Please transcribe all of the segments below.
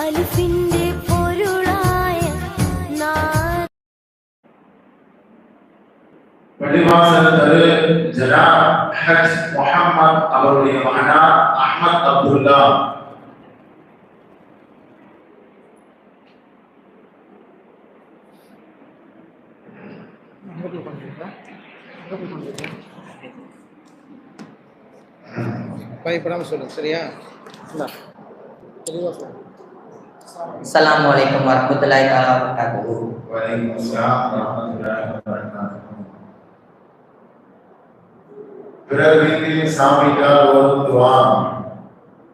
അലിഫിന്റെ പൊരുളായ നാ பள்ளிவாசல் தரு ஜனா ஹஜ் முஹம்மத் அவருடைய மகனார் அஹ்மத் அப்துல்லா பயப்படாமல் சொல்லுங்க சரியா இந்தா. தெளிவா சொல்லுங்க Assalamualaikum warahmatullahi wabarakatuh. வரஹ்மத்துல்லாஹி வபரகாத்துஹு பிறகு வீட்டில் சாமிக்கால் துவா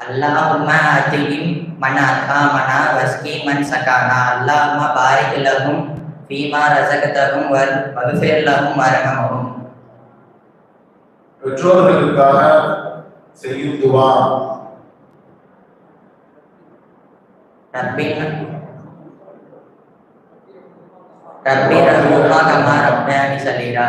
Allahumma atihim man at'amana waski man sakana. Allahumma barik lahum fima razaqtahum wal waghfir lahum warhamhum. பெற்றோர்களுக்காக செய்யும் துவா ربنا ربنا ارحمهما كما ربياني صغيرا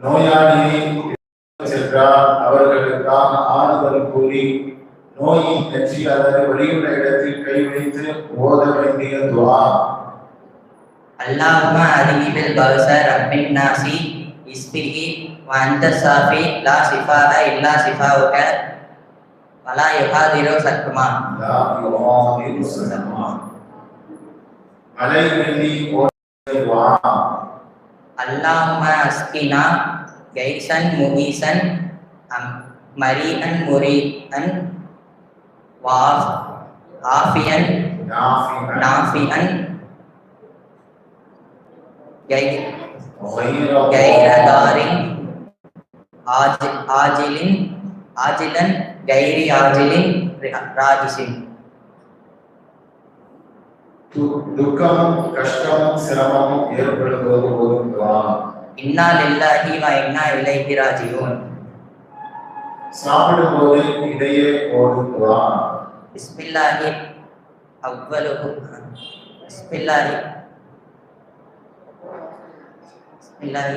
நோயாளியை சென்றார் அவர்களுக்கு தான் ஆறுதல் கூறி நோயின் நெற்றி அல்லது வெளியுள்ள இடத்தில் கை வைத்து ஓத வேண்டிய துவா அல்லாஹும அறிவிபில் கௌசர் ரப்பின் நாசி இஸ்பிகி வந்த சாஃபி லா சிஃபாக இல்லா சிஃபாவுக illa sifauka wa la yuhadiru sakma. லா யுகாதிரு சலமா. மழை வெள்ளி ஓத துவா Allahumma askina gaisan mugisan am, marian murian ஆஜிலன் கைரி ஆஜிலின் ராஜசின் துக்கம் கஷ்டம் சிரமம் ஏற்படுவது போதும் இன்னா இல்லாஹி வா இன்னா இலைஹி சாப்பிடும் போது இதையே போதும் பிஸ்மில்லாஹி அவ்வளவு பிஸ்மில்லாஹி. பிஸ்மில்லாஹி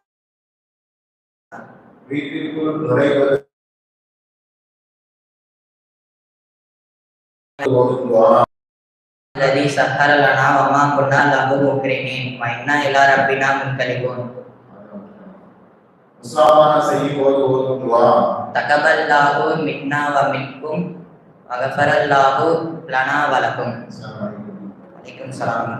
வீட்டிற்குள் நுழைவது الذي سخر لنا وما كنا له مكرمين وإنا إلى ربنا منقلبون ஓதும் துவா தகபல்லாஹு மின்னா வ மின்கும் வகஃபரல்லாஹு லனா வலக்கும் அலைக்கும் சலாம்